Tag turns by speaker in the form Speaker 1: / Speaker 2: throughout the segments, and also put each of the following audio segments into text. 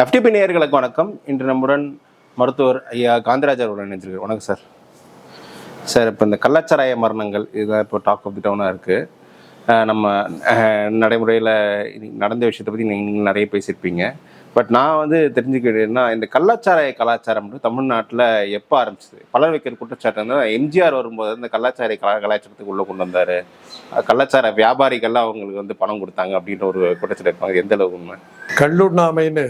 Speaker 1: FTP நேயர்களுக்கு வணக்கம். இன்று நம்முடன் மருத்துவர் ஐயா காந்திராஜர் உடன் இணைஞ்சிருக்கார் வணக்கம் சார். சார் இப்போ இந்த கள்ளச்சாராய மரணங்கள் இதுதான் இப்போ டாக் ஆஃப் தி டவுனாக இருக்குது நம்ம நடைமுறையில் நடந்த விஷயத்தை பற்றி நீங்கள் நிறைய பேசியிருப்பீங்க. பட் நான் வந்து தெரிஞ்சுக்கிட்டேன்னா இந்த கள்ளச்சாராய கலாச்சாரம் தமிழ்நாட்டில் எப்போ ஆரம்பிச்சது? பலர் வைக்கிற குற்றச்சாட்டு வந்து எம்ஜிஆர் வரும்போது இந்த கள்ளச்சாராய கலா கலாச்சாரத்துக்கு உள்ளே கொண்டு வந்தார். கள்ளச்சார வியாபாரிகள்லாம் அவங்களுக்கு வந்து பணம் கொடுத்தாங்க அப்படின்ற ஒரு குற்றச்சாட்டு இருப்பாங்க. எந்த அளவுக்கு உண்மை?
Speaker 2: கல்லுண்ணாமைன்னு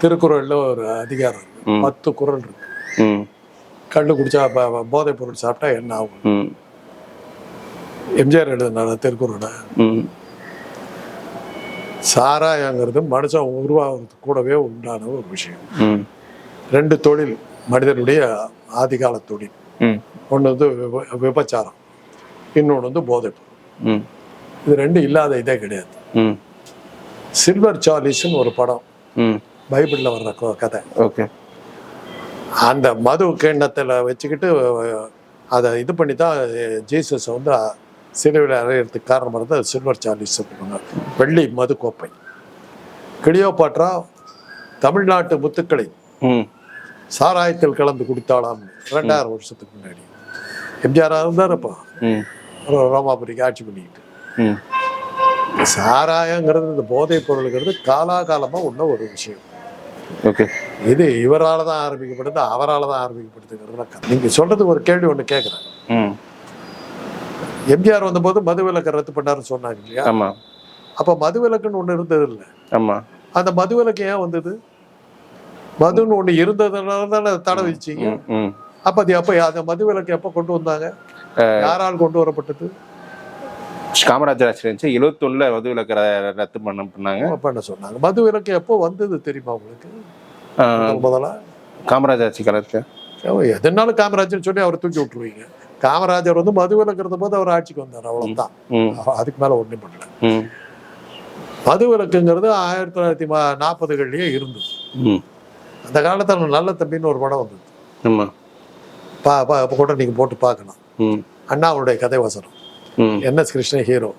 Speaker 2: திருக்குறள்ல ஒரு அதிகாரம் இருக்கு. பத்து குறள் இருக்கு. கள்ளு குடிச்சா ப- ப- போதைப் பொருள் சாப்பிட்டா என்ன ஆகும்? எம்ஜிஆர் எழுதினார திருக்குறளை? சாராயங்கிறது மனுஷன் உருவாகிறதுக்கு கூடவே உண்டான ஒரு விஷயம். ரெண்டு தொழில் மனிதனுடைய ஆதிகால தொழில். ஒன்று வந்து விப- விபச்சாரம். இன்னொன்று வந்து போதைப் பொருள்.
Speaker 1: ம்.
Speaker 2: இது ரெண்டும் இல்லாத இதே கிடையாது. சில்வர் சார்லிஸ்ன்னு ஒரு படம். பைபிளில் வர்ற கதை.
Speaker 1: ஓகே.
Speaker 2: அந்த மது கிண்ணத்தில் வச்சுக்கிட்டு அதை இது பண்ணி தான் ஜீசஸ் வந்து சிலுவையில் அறையிறதுக்கு காரணமாக இருந்தது சில்வர் சார்லிஸ் அப்படின்னாங்க வெள்ளி மது கோப்பை. கிளியோபாட்ரா தமிழ்நாட்டு முத்துக்களை
Speaker 1: ம்.
Speaker 2: சாராயத்தில் கலந்து குடித்தாளாம். ரெண்டாயிரம் வருஷத்துக்கு முன்னாடி. எம்ஜிஆர் இருந்தார் அப்போ ரோமாபுரிக்கு ஆட்சி பண்ணிக்கிட்டு.
Speaker 1: ம்.
Speaker 2: சாராயங்கிறது இந்த போதைப் பொருளுங்கிறது காலாகாலமாக உள்ள ஒரு விஷயம்.
Speaker 1: ஓகே.
Speaker 2: இது இவரால் தான் ஆரம்பிக்கப்படுது அவரால் தான் ஆரம்பிக்கப்படுதுங்கிறது நீங்கள் சொல்றதுக்கு ஒரு கேள்வி ஒன்று கேட்குறேன் எம்ஜிஆர் வந்தபோது மதுவிலக்கை ரத்து பண்ணாருன்னு சொன்னாங்க இல்லையா?
Speaker 1: ஆமாம்
Speaker 2: அப்போ மதுவிலக்குன்னு ஒன்று இருந்தது இல்லை.
Speaker 1: ஆமாம்
Speaker 2: அந்த மதுவிலக்கு ஏன் வந்தது? மதுன்னு ஒன்று இருந்ததுனால தானே தடை
Speaker 1: ம்
Speaker 2: அப்போ அது எப்போ அந்த மதுவிலக்கு எப்போ கொண்டு வந்தாங்க? யாரால் கொண்டு வரப்பட்டது?
Speaker 1: காமராஜர் ஆட்சி இருந்துச்சு. எழுவத்தொன்னில் மது விலக்கு ரத்து பண்ண பண்ணாங்க.
Speaker 2: பண்ண சொன்னாங்க. மதுவிலக்கு எப்போ வந்தது தெரியுமா உங்களுக்கு? முதல்ல
Speaker 1: காமராஜர் ஆட்சி காலத்தில்
Speaker 2: ஓ, எதனாலும் காமராஜர் சொல்லி அவரை தூக்கி விட்டுருவீங்க. காமராஜர் வந்து மதுவிலக்கு இருந்த போது அவர் ஆட்சிக்கு வந்தார். அவ்வளவுதான். அதுக்கு மேல ஒன்றும் பண்ணல.
Speaker 1: ம்.
Speaker 2: மதுவிலக்குங்கிறது ஆயிரத்தி தொள்ளாயிரத்தி நாற்பதுகள்லயே இருந்தது. அந்த காலத்துல நல்ல தம்பின்னு ஒரு படம் வந்தது. பா கூட நீங்க போட்டு பார்க்கலாம். அண்ணாவுடைய கதை வசனம். N S Krishnan hero.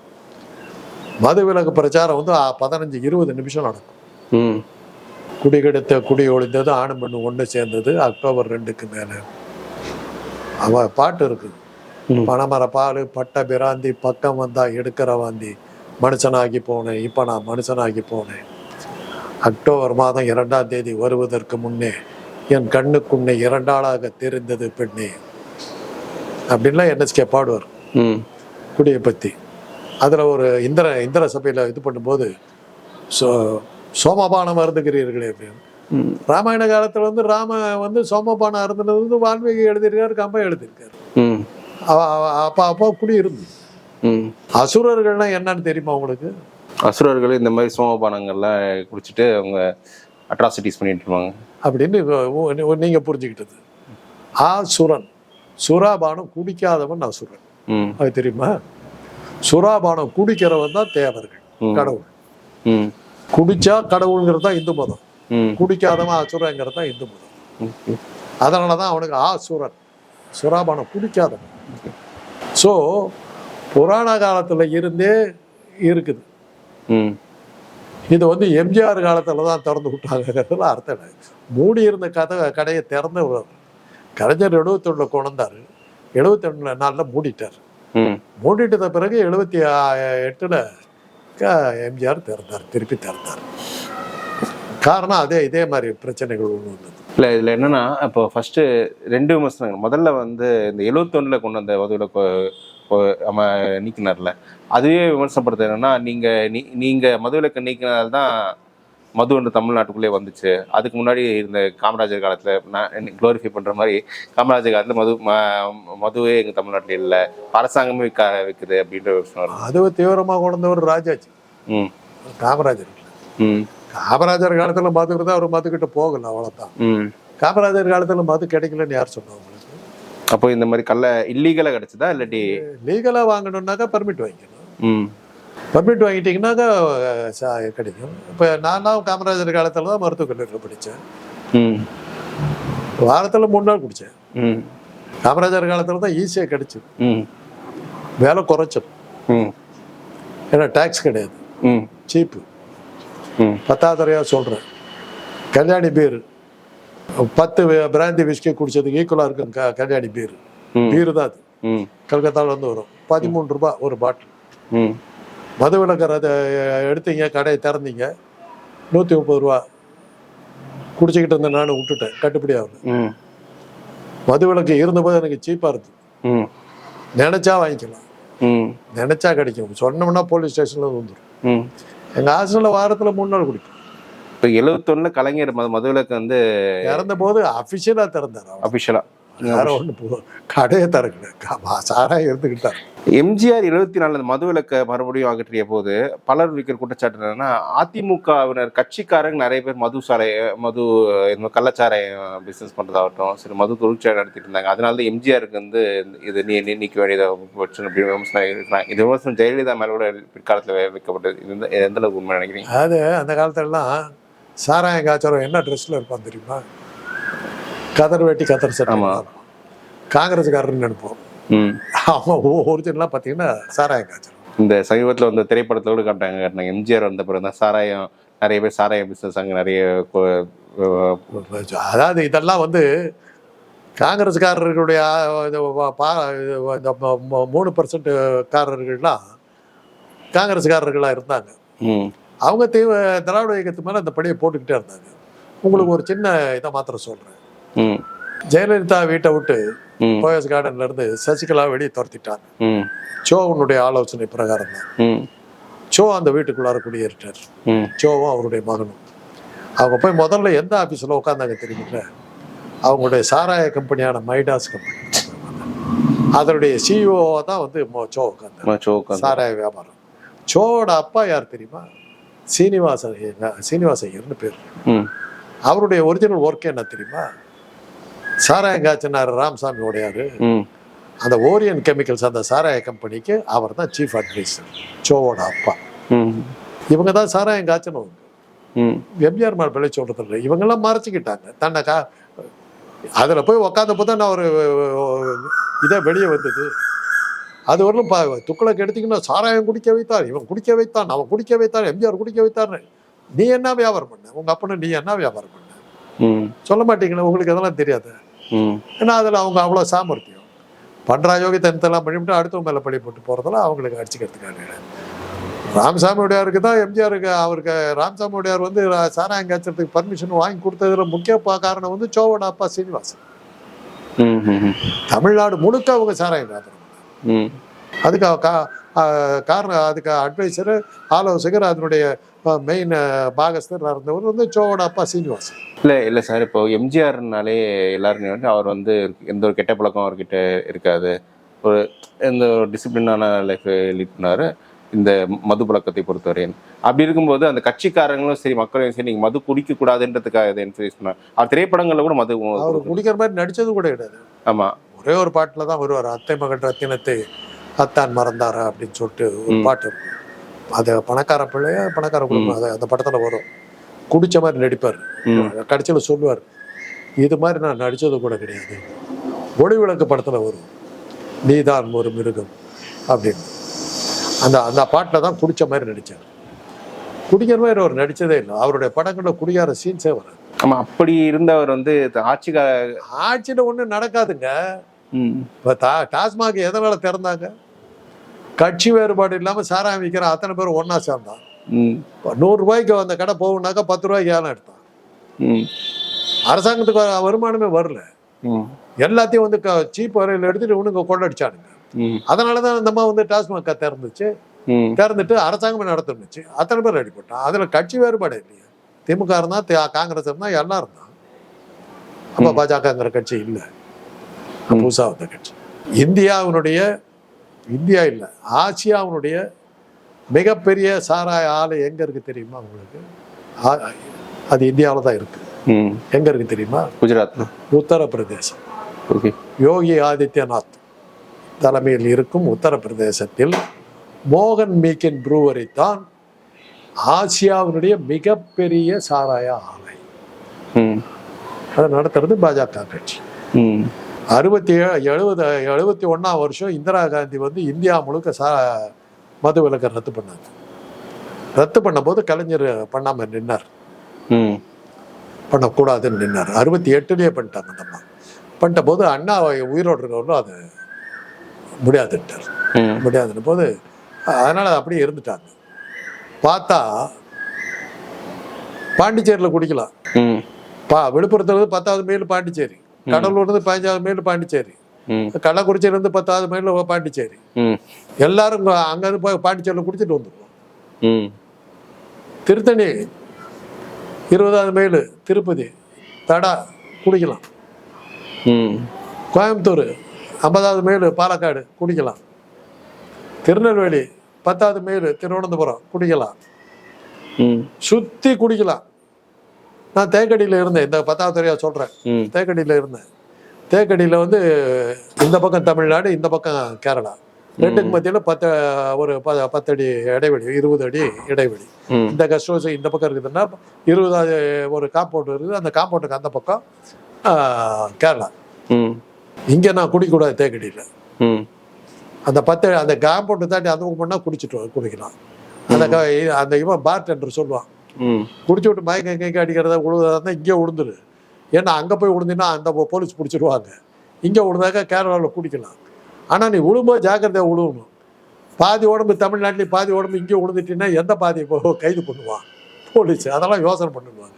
Speaker 2: மதுவிலக்கு பிரச்சாரம் வந்து பதினஞ்சு இருபது நிமிஷம் நடக்கும்.
Speaker 1: ம்.
Speaker 2: குடி கெடுத்த குடி ஒழிந்தது ஆணும் பெண்ணு ஒன்று சேர்ந்தது அக்டோபர் ரெண்டுக்கு மேலே. அவ பாட்டு இருக்குது
Speaker 1: ம்.
Speaker 2: பனைமர பால் பட்ட பிராந்தி பக்கம் வந்தா எடுக்கிற வாந்தி. மனுஷனாகி போனேன் இப்போ நான் மனுஷனாகி போனேன். அக்டோபர் மாதம் இரண்டாம் தேதி வருவதற்கு முன்னே என் கண்ணுக்குன்னே இரண்டாளாக தெரிந்தது பெண்ணே. அப்படின்லாம் என்எஸ்கே பாடுவார்.
Speaker 1: ம்.
Speaker 2: குடியை பற்றி அதில் ஒரு இந்திர இந்திர சபையில் இது பண்ணும்போது சோ சோமபானம் அருந்துகிறீர்களே அப்படின்னு. ராமாயண காலத்தில் வந்து ராம வந்து சோமபானம் அருந்துனது வந்து வால்மீகி எழுதியிருக்காரு கம்பம் எழுதியிருக்காரு. அப்போ அப்போ குடி இருந்து.
Speaker 1: ம்.
Speaker 2: அசுரர்கள்னா என்னன்னு தெரியுமா உங்களுக்கு?
Speaker 1: அசுரர்கள் இந்த மாதிரி சோமபானங்கள்லாம் குடிச்சிட்டு அவங்க அட்ராசிட்டிஸ் பண்ணிட்டு இருப்பாங்க.
Speaker 2: அப்படின்னு உ- உ- நீங்க புரிஞ்சுக்கிட்டது. ஆசுரன் சுறாபானம் குடிக்காதவன் அசுரன். அது தெரியுமா? சுறாபானம் குடிக்கிறவன் தான் தேவர்கள். கடவுள்.
Speaker 1: ம்.
Speaker 2: குடிச்சா கடவுளுங்கிறது தான் இந்து மதம். குடிக்காதவன் அசுரங்கிறது தான் இந்து மதம். அதனால தான் அவனுக்கு ஆசுரன். சுறாபானம் குடிக்காதவன். ஸோ புராண காலத்துல இருந்தே இருக்குது.
Speaker 1: ம்.
Speaker 2: இது வந்து எம்ஜிஆர் காலத்துல தான் திறந்து விட்டாங்கிறதுல அர்த்தம் மூடி இருந்த கதை கடையை திறந்து கலைஞர் எழுபத்தொன்னுல கொண்டாரு. எழுபத்தொன்னுல நாளில் மூடிட்டார். மூடிட்டத பிறகு எழுபத்தி எட்டுல எம்ஜிஆர் திறந்தார் திருப்பி திறந்தார். காரணம் அதே இதே மாதிரி பிரச்சனைகள் ஒன்று வந்தது.
Speaker 1: இல்லை இதில் என்னன்னா இப்போ ஃபர்ஸ்ட் ரெண்டு விமர்சனங்கள். முதல்ல வந்து இந்த எழுவத்தொன்னில் கொண்டு வந்த மதுவிலக்கு நம்ம நீக்கினார்ல. அதுவே விமர்சனப்படுறது என்னன்னா நீங்க நீ நீங்க மதுவிலக்கு நீக்கினால தான் மது வந்து தமிழ்நாட்டுக்குள்ளே வந்துச்சு. அதுக்கு முன்னாடி இருந்த காமராஜர் காலத்துல நான் க்ளோரிஃபை பண்ற மாதிரி காமராஜர் காலத்துல மது மதுவே எங்க தமிழ்நாட்டுல இல்லை. அரசாங்கமே விற்க விற்குது அப்படின்ற ஒரு விஷயம்.
Speaker 2: அதுவும் தீவிரமா கொண்டவர் ராஜாஜி.
Speaker 1: ம்.
Speaker 2: காமராஜர்.
Speaker 1: ம்.
Speaker 2: காமராஜர் காலத்துல மது இருந்தா அவர் மதுக்கிட்ட போகல அவ்வளவுதான்.
Speaker 1: ம்.
Speaker 2: காமராஜர் காலத்துல மது கிடைக்கலன்னு யார் சொன்னா உங்களுக்கு?
Speaker 1: அப்போ இந்த மாதிரி கள்ள இல்லீகலாக கிடைச்சதா? இல்லாட்டி
Speaker 2: லீகலா வாங்கணும்னாக்கா பர்மிட் வாங்கிக்கணும்.
Speaker 1: ம்.
Speaker 2: பர்மிட் வாங்கிட்டீங்கன்னாக்கா கிடைக்கும். இப்போ நான்லாம் காமராஜர் காலத்துல தான் மருத்துவக் கல்லூரியில் படித்தேன்.
Speaker 1: ம்.
Speaker 2: வாரத்துல மூணு நாள் குடித்தேன்.
Speaker 1: ம்.
Speaker 2: காமராஜர் காலத்துல தான் ஈஸியாக கிடைச்சது.
Speaker 1: ம்.
Speaker 2: வேலை குறைச்சது.
Speaker 1: ம்.
Speaker 2: ஏன்னா டேக்ஸ் கிடையாது.
Speaker 1: ம்.
Speaker 2: சீப்பு
Speaker 1: ம்.
Speaker 2: பத்தாவது தடவையாக சொல்கிறேன் கல்யாணி பீர். பத்து பிராந்தி விஸ்கி குடிச்சதுக்கு ஈக்குவலாக இருக்கும் க கல்யாணி பீர்.
Speaker 1: ம்.
Speaker 2: பீர் தான் அது.
Speaker 1: ம்.
Speaker 2: கல்கத்தால இருந்து வரும். பதிமூணு ரூபாய் ஒரு பாட்டில்
Speaker 1: ம்.
Speaker 2: மது விளக்கர் அதை எடுத்தீங்க கடையை திறந்தீங்க. நூற்றி முப்பது ரூபா குடிச்சிக்கிட்டு இருந்தேன் நானும் விட்டுட்டேன் கட்டுப்படி ஆகல.
Speaker 1: ம்.
Speaker 2: மது விளக்கு இருந்தபோது எனக்கு சீப்பாக
Speaker 1: ம்.
Speaker 2: நினச்சா வாங்கிக்கலாம்.
Speaker 1: ம்.
Speaker 2: நினச்சா கிடைக்கும். சொன்னோம்னா போலீஸ் ஸ்டேஷனில் வந்துடும்
Speaker 1: ம்.
Speaker 2: எங்கள் ஹாஸ்டலில் வாரத்தில் மூணு நாள் குடிப்போம்
Speaker 1: இப்போ எழுவத்தொன்னுல கலைஞர் மது மதுவிலக்கு வந்து
Speaker 2: இறந்த போது அஃபிஷியலாக திறந்தார் அவர்.
Speaker 1: அபிஷியலா
Speaker 2: வேற ஒன்று கடையை திறக்கல. சாராயம் இருந்துக்கிட்டார்
Speaker 1: எம்ஜிஆர் எழுபத்தி நாலு மதுவிலக்க மறுபடியும் அகற்றிய போது பலர் வைக்கிற குற்றச்சாட்டு என்னன்னா அதிமுகவினர் கட்சிக்காரங்க நிறைய பேர் மது சாலை மது இந்த கள்ளச்சாராயம் பிசினஸ் பண்றதாகட்டும் சரி மது தொழிற்சாலை நடத்திட்டு இருந்தாங்க. அதனால தான் எம்ஜிஆருக்கு வந்து இது நீ நீக்க வேண்டியதாக போச்சுன்னு அப்படி விமர்சனம் இது விமர்சனம் ஜெயலலிதா மேல கூட பிற்காலத்தில் வைக்கப்பட்டது. எந்த அளவுக்கு உண்மை நினைக்கிறீங்க?
Speaker 2: அது அந்த காலத்துலலாம் சாராயம் காய்ச்சரம் என்ன ட்ரெஸ்ஸில் இருப்பான் தெரியுமா? கதர் வேட்டி கதர் சட்டை
Speaker 1: ஆமா.
Speaker 2: காங்கிரஸ்காரன்னு நினைப்போம். அவன் ஒரிஜினலாக பார்த்தீங்கன்னா சாராயம் காய்ச்சரம்
Speaker 1: இந்த சமீபத்தில் வந்த திரைப்படத்துல கூட காட்டாங்க காட்டினாங்க. எம்ஜிஆர் வந்த பிறகு தான் சாராயம் நிறைய பேர் சாராயம் பிசினஸ் அங்கே நிறைய
Speaker 2: அதாவது இதெல்லாம் வந்து காங்கிரஸ்காரர்களுடைய மூணு பர்சன்ட் காரர்கள்லாம் காங்கிரஸ்காரர்களாக இருந்தாங்க. அவங்க தீவ திராவிட இயக்கத்து மேலே அந்த பணியை போட்டுக்கிட்டே இருந்தாங்க. உங்களுக்கு ஒரு சின்ன இதை மாத்திரம் சொல்கிறேன் ஜெயலலிதா வீட்டை விட்டு போயஸ் கார்டன்ல இருந்து சசிகலா வெளியே துரத்திட்டாங்க.
Speaker 1: ம்.
Speaker 2: சோவனுடைய ஆலோசனை பிரகாரம் தான்.
Speaker 1: ம்.
Speaker 2: சோ அந்த வீட்டுக்குள்ளார குடியேறிட்டார்.
Speaker 1: ம்.
Speaker 2: சோவும் அவருடைய மகனும். அவங்க போய் முதல்ல எந்த ஆஃபீஸில் உட்காந்தாங்க தெரியுமில்ல? அவங்களுடைய சாராய கம்பெனியான மைடாஸ் கம்பெனி. அதனுடைய சிஇஓ தான் வந்து சோ உட்காந்தார்
Speaker 1: சோக்கு
Speaker 2: சாராய வியாபாரம். சோவோட அப்பா யார் தெரியுமா? சீனிவாசன் ஐயங்க- சீனிவாச ஐயர்னு பேர்.
Speaker 1: ம்.
Speaker 2: அவருடைய ஒரிஜினல் ஒர்க் என்ன தெரியுமா? சாராயம் காய்ச்சினார் ராமசாமி உடையாரு அந்த ஓரியன் கெமிக்கல்ஸ் அந்த சாராய கம்பெனிக்கு அவர் தான் சீஃப் அட்வைசர் சோவோட அப்பா. இவங்க தான் சாராயம் காய்ச்சணும் எம்ஜிஆர் மேல் பிள்ளை சொல்றது இல்லை இவங்கெல்லாம் மறைச்சிக்கிட்டாங்க. தன்னை கா அதில் போய் உக்காந்த போது நான் ஒரு இதே வெளியே வந்தது. அது வரலும் பா துக்களை எடுத்தீங்கன்னா சாராயம் குடிக்க வைத்தார் இவன் குடிக்க வைத்தான் அவன் குடிக்க வைத்தான் எம்ஜிஆர் குடிக்க வைத்தார்னு. நீ என்ன வியாபாரம் பண்ண? உங்க அப்பனை நீ என்ன வியாபாரம் பண்ண? சொல்ல மாட்டீங்களா உங்களுக்கு இதெல்லாம் தெரியாது? ஏன்னா அதில் அவங்க அவ்வளோ சாமர்த்தியம். பண்றா யோகித்தனத்தெல்லாம் பண்ணிவிட்டு அடுத்தவங்க மேலே பழி போட்டு போகிறதெல்லாம் அவங்களுக்கு அடிச்சுக்கிறதுக்காக ராமசாமி உடையாருக்கு தான் எம்ஜிஆருக்கு அவருக்கு ராமசாமி உடையார் வந்து சாராயம் காய்ச்சறதுக்கு பர்மிஷன் வாங்கி கொடுத்ததுல முக்கிய காரணம் வந்து சோவன அப்பா சீனிவாசன். தமிழ்நாடு முழுக்க அவங்க சாராயம் காய்ச்சறாங்க
Speaker 1: ம்.
Speaker 2: அதுக்கு காரணம் அதுக்கு அட்வைசர் ஆலோசகர் அதனுடைய மெயின் பாகஸ்தர் இருந்தவர் வந்து சோவோட அப்பா சீனிவாசன்.
Speaker 1: இல்லை இல்லை சார். இப்போ எம்ஜிஆர்னாலே எல்லாரும் வந்து அவர் வந்து எந்த ஒரு கெட்ட பழக்கம் அவர்கிட்ட இருக்காது. ஒரு எந்த ஒரு டிசிப்ளினான லைஃப் லீட் பண்ணாரு. இந்த மது பழக்கத்தை பொறுத்தவரையும். அப்படி இருக்கும்போது அந்த கட்சிக்காரங்களும் சரி மக்களும் சரி நீங்கள் மது குடிக்க கூடாதுன்றதுக்காக இதை என்கரேஜ் பண்ணார். அவர் திரைப்படங்களில் கூட மது
Speaker 2: அவர் குடிக்கிற மாதிரி நடிச்சது கூட கிடையாது.
Speaker 1: ஆமாம்
Speaker 2: ஒரே ஒரு பாட்டில் தான் வருவார். அத்தை மகன் ரத்தினத்தை அத்தான் மறந்தாரா அப்படின்னு சொல்லிட்டு ஒரு. பாட்டு இருக்கும் அது பணக்கார பிள்ளைய பணக்கார குடும்பம். அது அந்த படத்தில் வரும். குடிச்ச மாதிரி நடிப்பார். கடைசியில் சொல்லுவார் இது மாதிரி நான் நடிச்சது கூட கிடையாது. ஒளி விளக்கு படத்தில் வரும். நீதான் ஒரு மிருகம். அப்படின்னு. அந்த அந்த பாட்டில் தான் குடிச்ச மாதிரி நடிச்சார். குடிக்கிற மாதிரி அவர் நடிச்சதே இல்லை. அவருடைய படங்களில் குடியார சீன்ஸே வராது.
Speaker 1: ஆமாம் அப்படி இருந்தவர் வந்து ஆட்சிக்கா
Speaker 2: ஆட்சியில் ஒன்றும் நடக்காதுங்க.
Speaker 1: ம்.
Speaker 2: இப்போ தா டாஸ்மாக் எதனால திறந்தாங்க? கட்சி வேறுபாடு இல்லாமல் சாராயம் விற்கிற அத்தனை பேர் ஒன்றா சேர்ந்தான் நூறுரூவாய்க்கு அந்த கடை போகுனாக்கா பத்து ரூபாய்க்கு ஏலம் எடுத்தான் அரசாங்கத்துக்கு வருமானமே வரல. எல்லாத்தையும் வந்து சீப் வரையில் எடுத்துட்டு இவனுங்க கொள்ளடிச்சானுங்க. அதனால தான் இந்த அம்மா வந்து டாஸ்மாக் திறந்துச்சு. திறந்துட்டு அரசாங்கமே நடத்துனுச்சு. அத்தனை பேர் ரெடி போட்டான் அதில் கட்சி வேறுபாடு இல்லையா. திமுக இருந்தால் தே- காங்கிரஸ் இருந்தால் எல்லாம் இருந்தான் அப்போ. பாஜகங்கிற கட்சி இல்லை.
Speaker 1: ம்.
Speaker 2: புதுசா வந்த கட்சி. இந்தியாவினுடைய இந்தியா இல்லை. ஆசியாவினுடைய மிகப்பெரிய சாராய ஆலை எங்க இருக்கு தெரியுமா உங்களுக்கு? அது இந்தியாவில் தான் இருக்கு.
Speaker 1: ம்.
Speaker 2: எங்க இருக்கு தெரியுமா?
Speaker 1: குஜராத்.
Speaker 2: உத்தரப்பிரதேசம்.
Speaker 1: ஓகே.
Speaker 2: யோகி ஆதித்யநாத் தலைமையில் இருக்கும் உத்தரப்பிரதேசத்தில் மோகன் மீக்கின் ப்ரூவரி தான் ஆசியாவினுடைய மிகப்பெரிய சாராய ஆலை.
Speaker 1: ம்.
Speaker 2: அதை நடத்துறது பாஜக கட்சி. அறுபத்தி எழுபது எழுபத்தி ஒன்றாம் வருஷம் இந்திரா காந்தி வந்து இந்தியா முழுக்க சா மது விலக்கை ரத்து பண்ணாங்க. ரத்து பண்ணும்போது கலைஞர் பண்ணாம நின்னார்.
Speaker 1: ம்.
Speaker 2: பண்ணக்கூடாதுன்னு நின்னார். அறுபத்தி எட்டுலேயே பண்ணிட்டாங்க அந்த அம்மா. பண்ணிட்ட போது அண்ணா உயிரோடு இருக்கவங்களும் அது முடியாதுன்ட்டார்.
Speaker 1: ம்.
Speaker 2: முடியாதுன்னு போது அதனால அது அப்படியே இருந்துட்டாங்க. பார்த்தா பாண்டிச்சேரியில் குடிக்கலாம்.
Speaker 1: ம்.
Speaker 2: பா விழுப்புரத்துல பத்தாவது மைல் பாண்டிச்சேரி. கடலூர்ல இருந்து பதினஞ்சாவது மைல் பாண்டிச்சேரி.
Speaker 1: ம்.
Speaker 2: கள்ளக்குறிச்சியில இருந்து பத்தாவது மைல் பாண்டிச்சேரி. எல்லாரும் இங்க அங்க இருந்து போய் பாண்டிச்சேரியில் குடிச்சிட்டு வந்துருவோம்.
Speaker 1: ம்.
Speaker 2: திருத்தணி இருபதாவது மைல் திருப்பதி தடா குடிக்கலாம். கோயம்புத்தூர் ஐம்பதாவது மைல் பாலக்காடு குடிக்கலாம். திருநெல்வேலி பத்தாவது மைல் திருவனந்தபுரம் குடிக்கலாம். சுற்றி குடிக்கலாம். நான் தேக்கடியில் இருந்தேன். இந்த பத்தாவது துறையா சொல்கிறேன் தேக்கடியில் இருந்தேன். தேக்கடியில் வந்து இந்த பக்கம் தமிழ்நாடு இந்த பக்கம் கேரளா. ரெண்டுக்கு மத்தியில் பத்து ஒரு ப பத்தடி இடைவெளி இருபது அடி இடைவெளி. இந்த கெஸ்ட் ஹவுஸ் இந்த பக்கம் இருக்குதுன்னா இருபதாவது ஒரு காம்பவுண்ட் இருக்குது. அந்த காம்பவுண்டுக்கு அந்த பக்கம் கேரளா.
Speaker 1: ம்.
Speaker 2: இங்கே நான் குடிக்கூடாது தேக்கடியில்.
Speaker 1: ம்.
Speaker 2: அந்த பத்து அந்த காம்பவுண்டு தாண்டி அந்த பக்கம் பண்ணால் குடிச்சிட்டு குடிக்கலாம். அந்த அந்த இவன் பார் டெண்டர் சொல்லுவான். குடிச்சு விட்டு மயக்க எங்கே அடிக்கிறதா இருந்தால் இங்கே விழுந்துரு ஏன்னா அங்கே போய் விழுந்தீங்கன்னா அந்த போலீஸ் பிடிச்சிருவாங்க. இங்கே விழுந்தாக்கா கேரளாவில் குடிக்கலாம் ஆனால் நீ விழும்போது ஜாக்கிரதையாக விழுவணும் பாதி உடம்பு தமிழ்நாட்டிலையும் பாதி உடம்பு இங்கே விழுந்துட்டீங்கன்னா எந்த பாதி கைது பண்ணுவான் போலீஸ். அதெல்லாம் யோசனை பண்ணுவாங்க.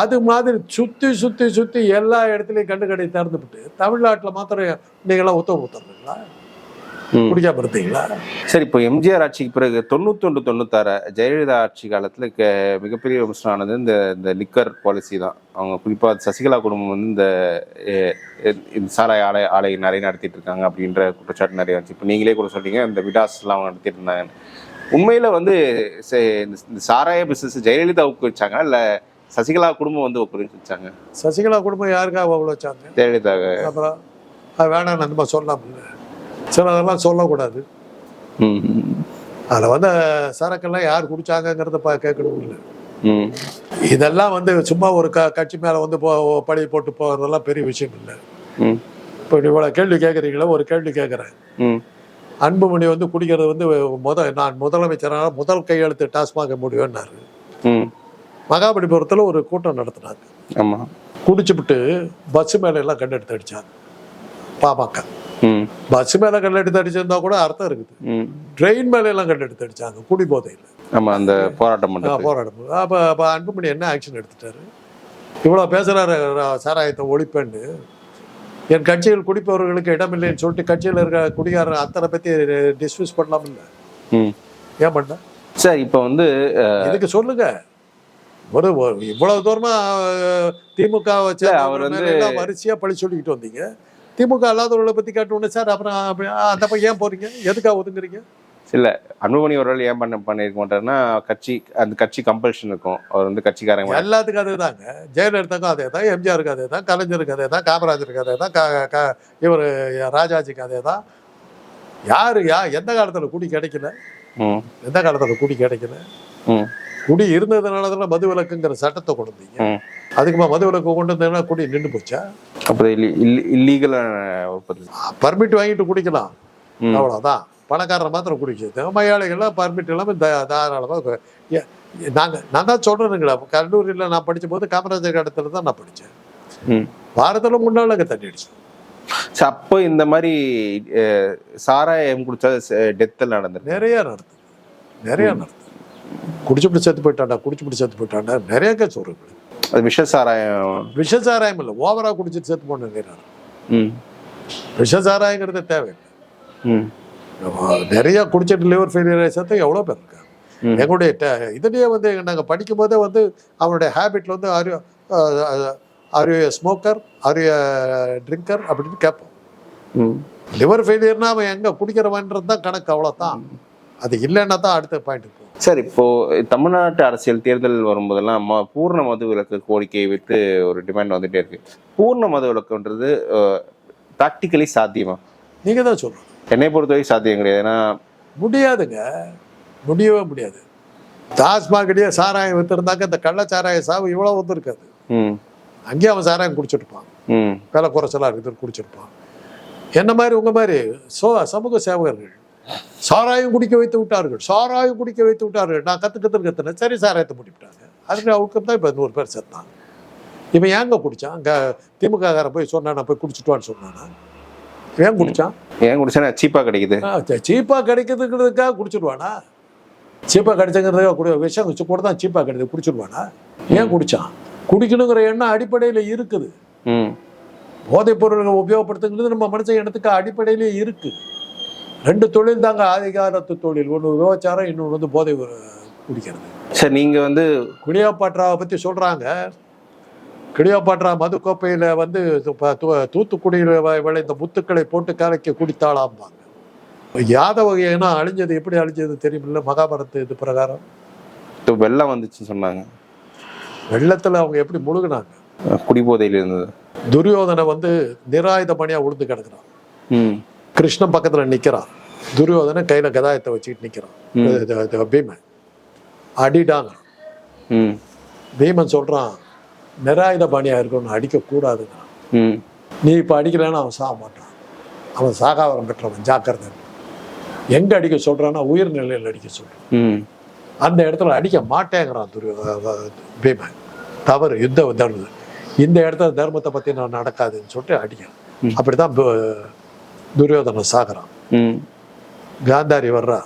Speaker 2: அது மாதிரி சுற்றி சுற்றி சுற்றி எல்லா இடத்துலையும் கண்டு கடை திறந்துவிட்டு தமிழ்நாட்டில் மாத்திரம் நீங்களாம் உத்தரவு கொடுத்துட்றீங்களா குடிக்காம இருந்தீங்களா
Speaker 1: சரி இப்போ எம்ஜிஆர் ஆட்சிக்கு பிறகு தொண்ணூத்தொன்று தொண்ணூத்தாறு ஜெயலலிதா ஆட்சி காலத்தில் மிகப்பெரிய விமர்சனம் ஆனது இந்த இந்த லிக்கர் பாலிசி தான். அவங்க குறிப்பாக சசிகலா குடும்பம் வந்து இந்த சாராய ஆலை ஆலை நிறைய நடத்திட்டு இருக்காங்க அப்படின்ற குற்றச்சாட்டு நிறைய வந்துச்சு. இப்போ நீங்களே கூட சொல்றீங்க இந்த விடாஸ்லாம் அவங்க நடத்திட்டு இருந்தாங்க உண்மையில வந்து இந்த- சாராய பிசினஸ் ஜெயலலிதா ஊக்குவிச்சாங்க இல்லை சசிகலா குடும்பம் வந்து ஊக்குவிச்சாங்க
Speaker 2: சசிகலா குடும்பம் யாருக்காக அவ்வளோ வச்சாங்க?
Speaker 1: ஜெயலலிதா
Speaker 2: அப்புறம் வேணாம் நம்ம சொல்லாமல் சிலதெல்லாம் சொல்லக்கூடாது.
Speaker 1: ம்
Speaker 2: அதில் வந்து சரக்கெல்லாம் யார் குடிச்சாங்கங்கிறத பா கேட்கணும் இல்லை.
Speaker 1: ம்
Speaker 2: இதெல்லாம் வந்து சும்மா ஒரு க கட்சி மேலே வந்து போ பழி போட்டு போகிறதெல்லாம் பெரிய விஷயம் இல்லை.
Speaker 1: ம்
Speaker 2: இப்போ இவ்வளோ கேள்வி கேட்குறீங்களா ஒரு கேள்வி கேட்குறேன்
Speaker 1: ம்
Speaker 2: அன்புமணி வந்து குடிக்கிறது வந்து முத நான் முதலமைச்சரான முதல் கையெழுத்து டாஸ்மாக முடியும்னாரு.
Speaker 1: ம்
Speaker 2: மகாபலிபுரத்தில் ஒரு கூட்டம் நடத்தினாங்க.
Speaker 1: ஆமாம்
Speaker 2: குடிச்சுப்புட்டு பஸ்ஸு மேலே எல்லாம் கண்டெடுத்து அடிச்சாங்க. பாமக. பஸ் மேலே கண்டெடுத்து அடிச்சிருந்தா கூட அர்த்தம் இருக்குது. ட்ரெயின் மேலே எல்லாம் கண்டெடுத்து அடிச்சாங்க. குடி போதையில்
Speaker 1: ஆமாம் அந்த போராட்டம்
Speaker 2: போராடும் அப்போ அப்போ அன்புமணி என்ன ஆக்ஷன் எடுத்துட்டாரு? இவ்வளோ பேசுகிறாரு சாராயத்தை ஒழிப்பேன்னு. என் கட்சியில் குடிப்பவர்களுக்கு இடமில்லைன்னு சொல்லிட்டு கட்சியில் இருக்க குடிகாரர் அத்தனை பற்றி டிஸ்மிஸ் பண்ணலாம் இல்லை
Speaker 1: ம்.
Speaker 2: ஏன் பண்ண
Speaker 1: சார் இப்போ வந்து
Speaker 2: இதுக்கு சொல்லுங்க. ஒரு இவ்வளவு தூரமா திமுக வச்சு
Speaker 1: அவர் வந்து-
Speaker 2: வரிசையா பழி சொல்லிக்கிட்டு வந்தீங்க. திமுக அல்லாதவர்களை பத்தி கேட்டோன்னே சார் அப்புறம் அந்த பக்கம் ஏன் போறீங்க? எதுக்காக ஒதுங்குறீங்க?
Speaker 1: இல்ல அன்புமணி அவர்கள் ஏன் பண்ண பண்ணிருக்க மாட்டாருன்னா கட்சி அந்த கட்சி கம்பல்ஷன் இருக்கும். அவர் வந்து கட்சிக்காரங்க.
Speaker 2: எல்லாத்துக்கும் அதே தாங்க ஜெயலலிதாக்கும் அதே தான் எம்ஜிஆருக்கு அதே தான் கலைஞருக்கு அதே தான் காமராஜருக்கு அதே தான் இவர் ராஜாஜிக்கு அதே தான் யாரு யா எந்த காலத்துல குடி கிடைக்கல? எந்த காலத்துல குடி கிடைக்கல? குடி இருந்ததுனால தானே மது விலக்குங்கிற சட்டத்தை கொண்டு வந்தீங்க. அதுக்குமா மது விலக்கு கொண்டு வந்தீங்கன்னா குடி நின்று போச்சா?
Speaker 1: அப்புறம் இல்லீகலா
Speaker 2: பர்மிட் வாங்கிட்டு குடிக்கலாம்.
Speaker 1: ம்.
Speaker 2: அவ்வளவுதான். பணக்காரரை மாத்திரம் குடிக்கிறது மலையாளிகள்லாம் பர்மிட் இல்லாமல் தாராளமாக ஏ- நாங்க நான் தான் சொல்றேனுங்களா கல்லூரியில் நான் படிச்ச போது காமராஜர் இடத்துல தான் நான் படித்தேன்
Speaker 1: ம்.
Speaker 2: வாரத்தில் முன்னாள் அங்கே தண்ணி அடிச்சேன்
Speaker 1: சரி, அப்போ இந்த மாதிரி சாராயம் குடிச்சா டெத்தில் நடந்திருக்கு.
Speaker 2: நிறைய நடந்தது நிறைய நடந்தது குடிச்சுப்பிட்டு செத்து போயிட்டாண்டா குடிச்சுப்பிட்டு செத்து போயிட்டாண்டா நிறைய கேஸ் வருது.
Speaker 1: அது விஷ சாராயம்.
Speaker 2: விஷ சாராயம் இல்லை ஓவரா குடிச்சிட்டு செத்து போனேன்
Speaker 1: ம்.
Speaker 2: விஷ சாராயங்கிறது தேவையில்லை.
Speaker 1: ம்.
Speaker 2: நிறைய குடிச்சிட்டு லிவர் ஃபெயிலியர் செத்து எவ்வளோ பேர் இருக்காங்க. எங்களுடைய இதுலயே வந்து நாங்கள் படிக்கும் போதே வந்து அவனுடைய ஹேபிட்ல வந்து are are smoker or drinker அப்படின்னு கேட்போம்.
Speaker 1: ம்.
Speaker 2: லிவர் ஃபெயிலியர்னா அவன் எங்க குடிக்கிறவன்றது தான் கணக்கு அவ்வளோதான் அது இல்லைன்னா தான் அடுத்த பாயிண்ட்
Speaker 1: சார் இப்போ தமிழ்நாட்டு அரசியல் தேர்தல் வரும்போதெல்லாம் ம- பூர்ண மது விலக்கு கோரிக்கையை வைத்து ஒரு டிமாண்ட் வந்துட்டே இருக்கு. பூர்ண மது விலக்குன்றது ப்ராக்டிக்கலி சாத்தியமா?
Speaker 2: நீங்க தான் சொல்லணும்
Speaker 1: என்னை பொறுத்தவரை சாத்தியம் கிடையாது. ஏன்னா
Speaker 2: முடியாதுங்க. முடியவே முடியாது. டாஸ்மாகடியே சாராயம் வித்துருந்தாக்க இந்த கள்ள சாராய சாவு இவ்வளோ வந்திருக்காது.
Speaker 1: ம்.
Speaker 2: அங்கேயே அவன் சாராயம் குடிச்சிருப்பான்
Speaker 1: ம்.
Speaker 2: விலை குறைச்சலாக இருக்குது குடிச்சிருப்பான் என்ன மாதிரி உங்க மாதிரி சோ சமூக சேவகர்கள் சாராயம் குடிக்க வைத்து விட்டார்கள். சாராயம் குடிக்க வைத்து விட்டார்கள். நான் கற்று கற்று கத்துனேன். சரி சாராயத்தை முடிவிட்டாங்க. அதுக்கு அவுட்கம் தான் இப்போ நூறு பேர் செத்தான் இவன் ஏங்க குடிச்சான்? அங்கே திமுககாரன் போய் சொன்னானா போய் குடிச்சிட்டு சொன்னானா? ஏன் குடிச்சான்?
Speaker 1: ஏன் குடிச்சா சீப்பாக கிடைக்குது.
Speaker 2: சீப்பாக கிடைக்கிறதுங்கிறதுக்காக குடிச்சிடுவானா சீப்பாக கிடைச்சங்கிறதுக்காக குடி விஷம் வச்சு கூட தான் சீப்பாக கிடைக்குது குடிச்சிடுவானா ஏன் குடிச்சான்? குடிக்கணுங்கிற எண்ணம் அடிப்படையில் இருக்குது. போதைப் பொருள்களை உபயோகப்படுத்துங்கிறது நம்ம மனுஷ இனத்துக்கு அடிப்படையிலே இருக்கு. ரெண்டு தொழில் தாங்க அதிகாரத்து தொழில். ஒன்று விபச்சாரம் இன்னொன்று வந்து போதை குடிக்கிறது.
Speaker 1: சார் நீங்கள் வந்து
Speaker 2: கிளியோபாட்ராவை பற்றி சொல்கிறாங்க கிளியோபாட்ரா மதுக்கோப்பையில் வந்து தூத்துக்குடியில் விளைந்த முத்துக்களை போட்டு கலக்கி குடித்தாளாம்பாங்க. யாதவ வகையினா அழிஞ்சது எப்படி அழிஞ்சது தெரியுமில்ல? மகாபாரத இது பிரகாரம்.
Speaker 1: வெள்ளம் வந்துச்சுன்னு சொன்னாங்க.
Speaker 2: வெள்ளத்தில் அவங்க எப்படி முழுகுனாங்க?
Speaker 1: குடிபோதையில் இருந்தது
Speaker 2: துரியோதனை வந்து நிராயுத பணியாக உழுந்து கிடக்குறான்.
Speaker 1: ம்.
Speaker 2: கிருஷ்ணன் பக்கத்துல நிக்கிறான். துரியோதனை கையில கதாயத்தை வச்சுக்கிட்டு இது பீமன். அடிடாங்க.
Speaker 1: ம்.
Speaker 2: பீமன் சொல்றான் நிராயுத பாணியா இருக்கணும் அடிக்க கூடாதுங்க
Speaker 1: ம்.
Speaker 2: நீ இப்ப அடிக்கலைன்னா அவன் சாக மாட்டான். அவன் சாகாவரம் பெற்றவன் ஜாக்கிரதை. எங்க அடிக்க சொல்றான்னா உயிர்நிலையில் அடிக்க சொல்றான்
Speaker 1: ம்.
Speaker 2: அந்த இடத்துல அடிக்க மாட்டேங்கிறான் துரியோ பீமன். தவறு யுத்த தர்மம். இந்த இடத்துல தர்மத்தை பத்தி நான் நடக்காதுன்னு சொல்லிட்டு அடிக்கிறான்.
Speaker 1: ம்.
Speaker 2: அப்படிதான் துரியோதனன் சாகுறான் காந்தாரி வர்றா.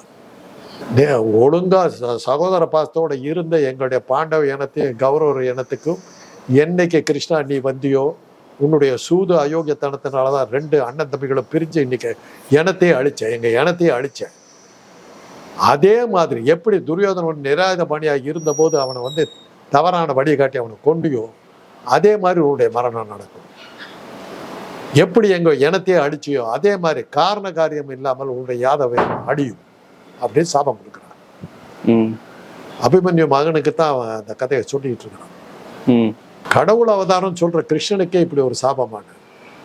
Speaker 2: ஒழுங்கா சகோதர பாசத்தோட இருந்த எங்களுடைய பாண்டவ இனத்தையும் கௌரவ இனத்துக்கும் என்னைக்கு கிருஷ்ணா நீ வந்தியோ உன்னுடைய சூது அயோக்கியத்தனத்தினால தான் ரெண்டு அண்ணன் தம்பிகளும் பிரிஞ்சு இன்னைக்கு இனத்தையே அழிச்சேன் எங்க இனத்தையே அழிச்சேன். அதே மாதிரி எப்படி துரியோதனன் நிராயுத பணியாக இருந்தபோது அவனை வந்து தவறான வழியை காட்டி அவனை கொண்டியோ அதே மாதிரி உன்னுடைய மரணம் நடக்கும். எப்படி எங்க இனத்தையே அழிச்சியோ அதே மாதிரி காரண காரியம் இல்லாமல் உன்னுடைய யாதவை அடியும் அப்படின்னு சாபம் கொடுக்குறான்.
Speaker 1: ம்.
Speaker 2: அபிமன்யு மகனுக்கு தான் அவன் அந்த கதையை சொல்லிட்டு இருக்கிறான்.
Speaker 1: ம்.
Speaker 2: கடவுள் அவதாரம் சொல்ற கிருஷ்ணனுக்கே இப்படி ஒரு சாபமான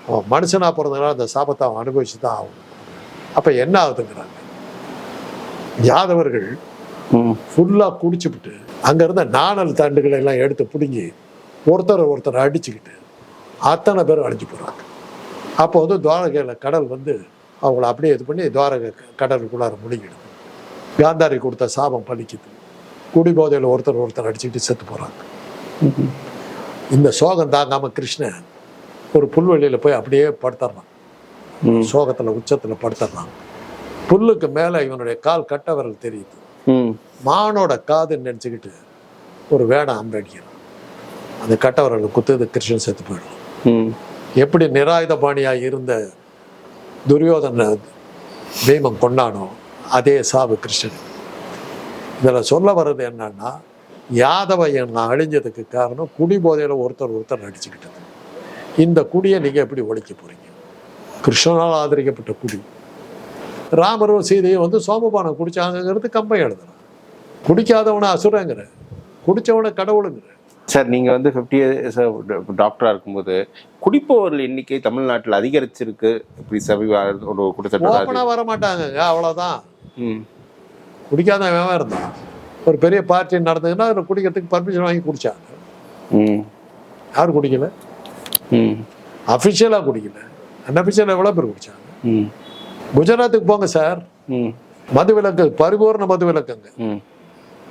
Speaker 2: அவன் மனுஷனா பிறந்தனால அந்த சாபத்தை அவன் அனுபவிச்சு தான் ஆகும் அப்ப என்ன ஆகுதுங்கிறாங்க. யாதவர்கள் ஃபுல்லா குடிச்சுவிட்டு அங்க இருந்த நாணல் தண்டுகளை எல்லாம் எடுத்து பிடுங்கி ஒருத்தர் ஒருத்தர் அடிச்சுக்கிட்டு அத்தனை பேரும் அழிஞ்சு போறாங்க. அப்போ வந்து துவாரகையில கடல் வந்து அவங்கள அப்படியே இது பண்ணி துவாரகை கடலுக்குள்ளார முழுங்கிடுது காந்தாரி கொடுத்த சாபம் பலிக்குது. குடிபோதையில் ஒருத்தர் ஒருத்தர் அடிச்சுக்கிட்டு செத்து போறாங்க.
Speaker 1: ம்.
Speaker 2: இந்த சோகம் தாங்காம கிருஷ்ணன் ஒரு புல்வெளியில போய் அப்படியே படுத்துறான்.
Speaker 1: ம்.
Speaker 2: சோகத்துல உச்சத்துல படுத்துறான். புல்லுக்கு மேல இவனுடைய கால் கட்ட விரல் தெரியுது.
Speaker 1: ம்.
Speaker 2: மானோட காதுன்னு நினச்சிக்கிட்டு ஒரு வேடம் அம்படிக்கிறான் அந்த கட்டவரல் குத்துது கிருஷ்ணன் செத்து போயிடும்
Speaker 1: ம்.
Speaker 2: எப்படி நிராயுதபாணியாக இருந்த துரியோதனை பீமம் கொண்டானோ அதே சாவு கிருஷ்ணன். இதில் சொல்ல வர்றது என்னன்னா யாதவ எண்ணம் அழிஞ்சதுக்கு காரணம் குடி போதையில் ஒருத்தர் ஒருத்தர் நடிச்சுக்கிட்டது. இந்த குடியை நீங்கள் எப்படி ஒழிக்க போகிறீங்க கிருஷ்ணனால் ஆதரிக்கப்பட்ட குடி. ராமரும் சீதையும் வந்து சோமபானம் குடிச்சாங்கிறது கம்பை எழுதுறான். குடிக்காதவனை அசுரங்கிற குடித்தவனை கடவுளுங்கிற.
Speaker 1: சார் நீங்கள் வந்து ஃபிஃப்டி இயர்ஸ் டாக்டராக இருக்கும்போது குடிப்பவர்கள் எண்ணிக்கை தமிழ்நாட்டில் அதிகரிச்சிருக்கு. இப்படி சமீப ஒரு குற்றச்சாட்டு
Speaker 2: வர மாட்டாங்கங்க அவ்வளவுதான்.
Speaker 1: ம்.
Speaker 2: குடிக்காதவன் இருந்தான். ஒரு பெரிய பார்ட்டி நடந்ததுன்னா அதில் குடிக்கிறதுக்கு பர்மிஷன் வாங்கி குடிச்சாங்க
Speaker 1: ம்.
Speaker 2: யார் குடிக்கல.
Speaker 1: ம்.
Speaker 2: அஃபிஷியலாக குடிக்கல. அன்அஃபிஷியலாக எவ்வளோ பேர் குடிச்சாங்க?
Speaker 1: ம்.
Speaker 2: குஜராத்துக்கு போங்க சார்
Speaker 1: ம்.
Speaker 2: மது விலக்கு பரிபூர்ண மது விலக்குங்க
Speaker 1: ம்.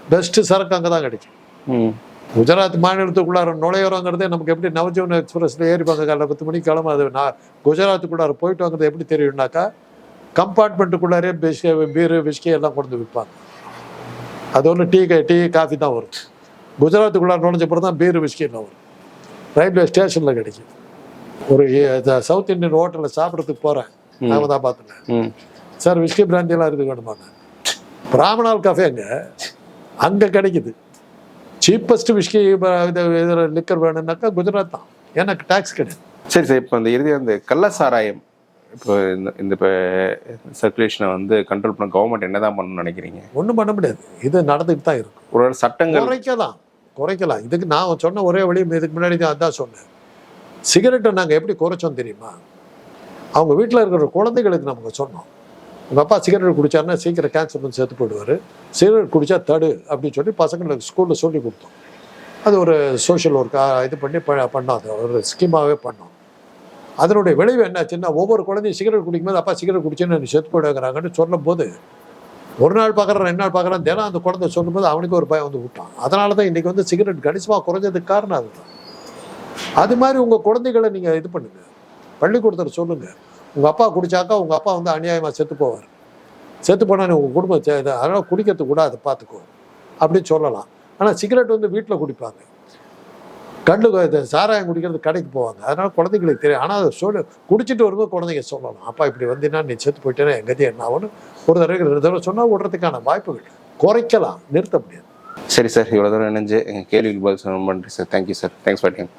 Speaker 2: பெஸ்ட் சரக்கு அங்கே தான் கிடைக்கும்.
Speaker 1: ம்.
Speaker 2: குஜராத் மாநிலத்துக்குள்ளார நுழையிறோங்கிறதே நமக்கு எப்படி நவஜீவன் எக்ஸ்பிரஸ்ல ஏறிப்பாங்க காலைல பத்து மணிக்கு கிளம்ப அது நான் குஜராத்துக்குள்ளார போயிட்டு வாங்கிறது எப்படி தெரியும்னாக்கா கம்பார்ட்மெண்ட்டுக்குள்ளாரே பிஸ்கி பீரு விஸ்கி எல்லாம் கொண்டு விற்பாங்க. அது ஒன்று டீ டீ காஃபி தான் வரும். குஜராத்துக்குள்ளார நுழைஞ்ச பிறகு தான் பீரு விஸ்கி எல்லாம் வரும். ரயில்வே ஸ்டேஷனில் கிடைக்கும் ஒரு சவுத் இந்தியன் ஹோட்டலில் சாப்பிட்றதுக்கு போகிறேன் அகமதாபாத்தில் சார் விஸ்கி பிராந்தியெல்லாம் இருக்கு வேணுமாங்க? பிராமணால் கஃபேங்க அங்கே கிடைக்குது. சீப்பஸ்ட் இது இதில் லிக்கர் வேணும்னாக்கா குஜராத் தான். எனக்கு டேக்ஸ் கிடையாது.
Speaker 1: சரி சார். இப்போ அந்த இறுதி அந்த கள்ள சாராயம் இப்போ இந்த இந்த இப்போ சர்க்குலேஷனை வந்து கண்ட்ரோல் பண்ண கவர்மெண்ட் என்ன தான் பண்ணணும்னு நினைக்கிறீங்க?
Speaker 2: ஒன்றும் பண்ண முடியாது. இது நடந்துட்டு தான் இருக்கும்
Speaker 1: ஒரு சட்டங்கள்
Speaker 2: குறைக்கலாம். குறைக்கலாம். இதுக்கு நான் சொன்ன ஒரே வழி இதுக்கு முன்னாடி தான் அதான் சொன்னேன். சிகரெட்டை நாங்கள் எப்படி குறைச்சோம் தெரியுமா? அவங்க வீட்டில் இருக்கிற குழந்தைகளுக்கு நமக்கு சொன்னோம். எங்கள் அப்பா சிகரெட் குடிச்சாருன்னா சீக்கிரம் கேன்சர் வந்து செத்து போயிடுவார். சிகரெட் குடித்தா தடு அப்படின்னு சொல்லி பசங்களுக்கு ஸ்கூலில் சொல்லி கொடுத்தோம். அது ஒரு சோஷியல் ஒர்க்காக இது பண்ணி ப பண்ணோம் அது. ஒரு ஸ்கீமாகவே பண்ணோம். அதனுடைய விளைவு என்னாச்சுன்னா ஒவ்வொரு குழந்தையும் சிகரெட் குடிக்கும்போது அப்பா சிகரெட் குடிச்சேன்னு செத்து போயிடுங்கிறாங்கன்னு சொல்லும்போது ஒரு நாள் பார்க்குறேன் ரெண்டு நாள் பார்க்குறேன் தினம் அந்த குழந்தை சொல்லும்போது அவனுக்கு ஒரு பயம் வந்து விட்டான். அதனால தான் இன்றைக்கி வந்து சிகரெட் கணிசமாக குறைஞ்சதுக்கு காரணம் அதுதான். அது மாதிரி உங்கள் குழந்தைகளை நீங்கள் இது பண்ணுங்கள் பள்ளிக்கூடத்தில் சொல்லுங்கள் உங்கள் அப்பா குடிச்சாக்கா உங்கள் அப்பா வந்து அநியாயமாக செத்து போவார். செத்து போனால் உங்கள் குடும்பம் அதனால் குடிக்கிறது கூட அதை பார்த்துக்கோ அப்படின்னு சொல்லலாம். ஆனால் சிகரெட் வந்து வீட்டில் குடிப்பாங்க. கண்டு இது சாராயம் குடிக்கிறது கடைக்கு போவாங்க. அதனால் குழந்தைங்களுக்கு தெரியும். ஆனால் அதை சொல்லு குடிச்சிட்டு வரும்போது குழந்தைங்க சொல்லலாம். அப்பா இப்படி வந்தீங்கன்னா நீ செத்து போயிட்டேன்னா எங்கதி என்ன ஆகும்னு? ஒரு தடவை ரெண்டு தடவை சொன்னால் விடுறதுக்கான வாய்ப்புகள். குறைக்கலாம் நிறுத்த முடியாது.
Speaker 1: சரி சார். இவ்வளோ தூரம் இணைஞ்சு எங்கள் கேள்விக்கு பதில் சொல்ல நன்றி sir. Thank you sir thanks for time